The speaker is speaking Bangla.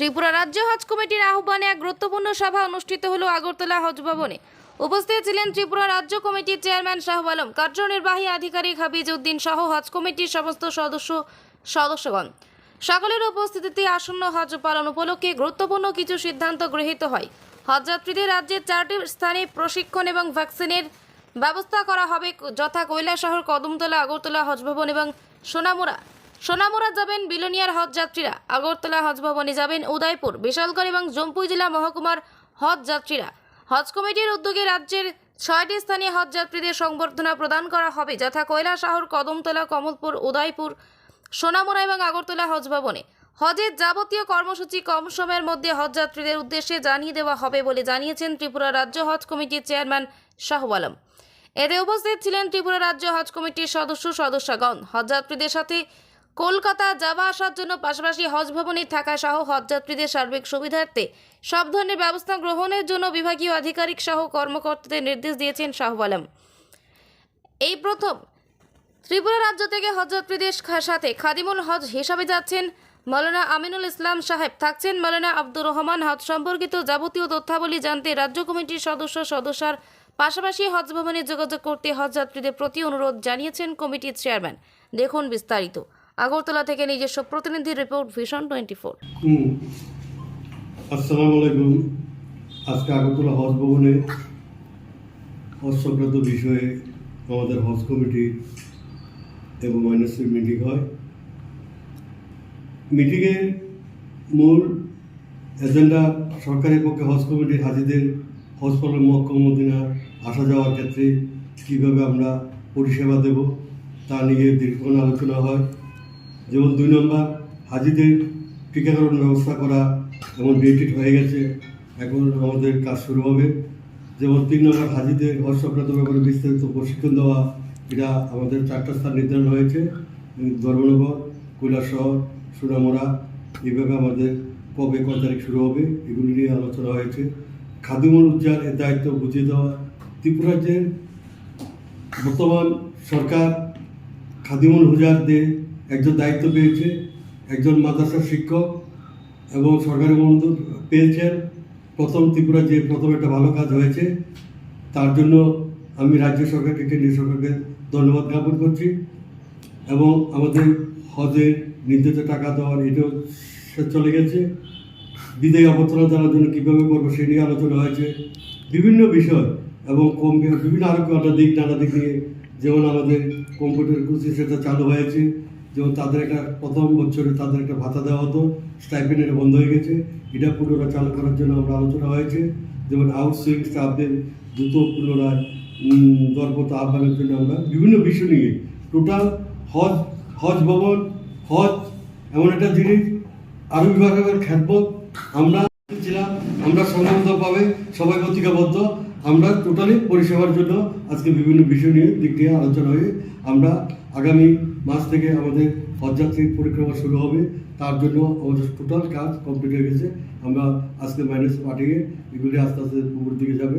ত্রিপুরা রাজ্য হজ কমিটির আহ্বানে এক গুরুত্বপূর্ণ সভা অনুষ্ঠিত হলো আগরতলা হজ ভবনে। উপস্থিত ছিলেন ত্রিপুরা রাজ্য কমিটির চেয়ারম্যান শাহ আলম, কার্যনির্বাহী আধিকারিক হাবিজ উদ্দিন সহ হজ কমিটির সমস্ত সদস্য, সদস্যগণ। সকলের উপস্থিতিতে আসন্ন হজ পালন উপলক্ষে গুরুত্বপূর্ণ কিছু সিদ্ধান্ত গৃহীত হয়। হজযাত্রীদের রাজ্যের চারটি স্থানে প্রশিক্ষণ এবং ভ্যাকসিনের ব্যবস্থা করা হবে যথা কৈলাসহর, কদমতলা, আগরতলা হজ ভবন এবং সোনামুড়া। সোনামুড়া যাবেন বিলোনিয়ার হজ যাত্রীরা। আগরতলা হজ ভবনে যাবেন উদয়পুর, বিশালগড় এবং জম্পুই জেলা মহকুমার হজ যাত্রীরা। হজ কমিটির উদ্যোগে রাজ্যের ছয়টি স্থানীয় হজ যাত্রীদের সংবর্ধনা প্রদান করা হবে, যথা কৈলাসহর, কদমতলা, কমলপুর, উদয়পুর, সোনামুড়া এবং আগরতলা হজ ভবনে। হজের যাবতীয় কর্মসূচি কম সময়ের মধ্যে হজ যাত্রীদের উদ্দেশ্যে জানিয়ে দেওয়া হবে বলে জানিয়েছেন ত্রিপুরা রাজ্য হজ কমিটির চেয়ারম্যান শাহ আলম। এতে উপস্থিত ছিলেন ত্রিপুরা রাজ্য হজ কমিটির সদস্য সদস্যগণ। হজযাত্রীদের সাথে কলকাতা যাওয়া আসার জন্য পাশাপাশি হজ ভবনে থাকা সহ হজযাত্রীদের সার্বিক সুবিধার্থে সব ধরনের ব্যবস্থা গ্রহণের জন্য বিভাগীয় আধিকারিক সহ কর্মকর্তাদের নির্দেশ দিয়েছেন শাহ আলম এই প্রথম ত্রিপুরা রাজ্য থেকে হজযাত্রীদের সাথে খাদিমুল হজ হিসাবে যাচ্ছেন মৌলানা আমিনুল ইসলাম সাহেব। থাকছেন মৌলানা আব্দুর রহমান হজ সম্পর্কিত যাবতীয় তথ্যাবলী জানতে রাজ্য কমিটির সদস্য সদস্যার পাশাপাশি হজ ভবনে যোগাযোগ করতে হজযাত্রীদের প্রতি অনুরোধ জানিয়েছেন কমিটির চেয়ারম্যান। দেখুন বিস্তারিত। আগরতলা থেকে নিজস্ব প্রতিনিধি রিপোর্ট ভিশন টোয়েন্টি ফোর আসসালামু আলাইকুম। আজকে আগরতলা হজ ভবনে হজ সংক্রান্ত বিষয়ে আমাদের হজ কমিটি এবং মাইনাসের মিটিং হয়। মিটিংয়ের মূল এজেন্ডা সরকারের পক্ষে হজ কমিটির হাজিদের হজ পালন মক্কা মদিনার আসা যাওয়ার ক্ষেত্রে কীভাবে আমরা পরিষেবা দেব তা নিয়ে দীর্ঘক্ষণ আলোচনা হয়। যেমন দুই নম্বর, হাজিদের টিকাকরণ ব্যবস্থা করা এবং ডেটেড হয়ে গেছে, এখন আমাদের কাজ শুরু হবে। যেমন তিন নম্বর, হাজিদের হজ ব্যাপারে বিস্তারিত প্রশিক্ষণ দেওয়া, এটা আমাদের চারটা স্থান নির্ধারণ হয়েছে। ধর্মনগর কৈলাসহর সোনামরা এইভাবে আমাদের কবে কয় তারিখ শুরু হবে, এগুলি নিয়ে আলোচনা হয়েছে। খাদিমুল উজ্জার এর দায়িত্ব বুঝিয়ে দেওয়া ত্রিপুরাজ্যের বর্তমান সরকার খাদিমুল হুজারদের একজন দায়িত্ব পেয়েছে, একজন মাদ্রাসার শিক্ষক এবং সরকারি অনুমোদন পেয়েছেন। প্রথম ত্রিপুরা যে প্রথম একটা ভালো কাজ হয়েছে, তার জন্য আমি রাজ্য সরকারকে কেন্দ্রীয় সরকারকে ধন্যবাদ জ্ঞাপন করছি এবং আমাদের হজের নির্দিষ্ট টাকা দেওয়ার এটাও চলে গেছে। বিদায় অবতরণ জানার জন্য কীভাবে করব সে নিয়ে আলোচনা হয়েছে। বিভিন্ন বিষয় এবং কম বিভিন্ন আরও কটা দিক নানা দিক নিয়ে যেমন আমাদের কম্পিউটার কোর্স সেটা চালু হয়েছে। যেমন তাদের একটা প্রথম বছরে তাদের একটা ভাতা দেওয়া হতো স্টাইপেন্ড এটা বন্ধ হয়ে গেছে। এটা পুনরায় চালু করার জন্য আমরা আলোচনা হয়েছে। যেমন আউটসোর্সিং স্টাফদের দ্রুত পুনরায় উম, দরপত আহ্বানের জন্য আমরা বিভিন্ন বিষয় নিয়ে টোটাল হজ হজ ভবন হজ এমন একটা জিনিস আরও বিভাগের খ্যাতবোধ আমরা ছিলাম আমরা সংগতভাবে সবাই প্রতিজ্ঞাবদ্ধ। আমরা টোটালি পরিষেবার জন্য আজকে বিভিন্ন বিষয় নিয়ে, দিক নিয়ে আলোচনা হয়ে আমরা আগামী মাস থেকে আমাদের হজযাত্রী পরিক্রমা শুরু হবে। তার জন্য আমাদের টোটাল কাজ কমপ্লিট হয়ে গেছে। আমরা আজকে মাইনাস পাঠিয়ে এগুলি আস্তে আস্তে পুকুর দিকে যাবে।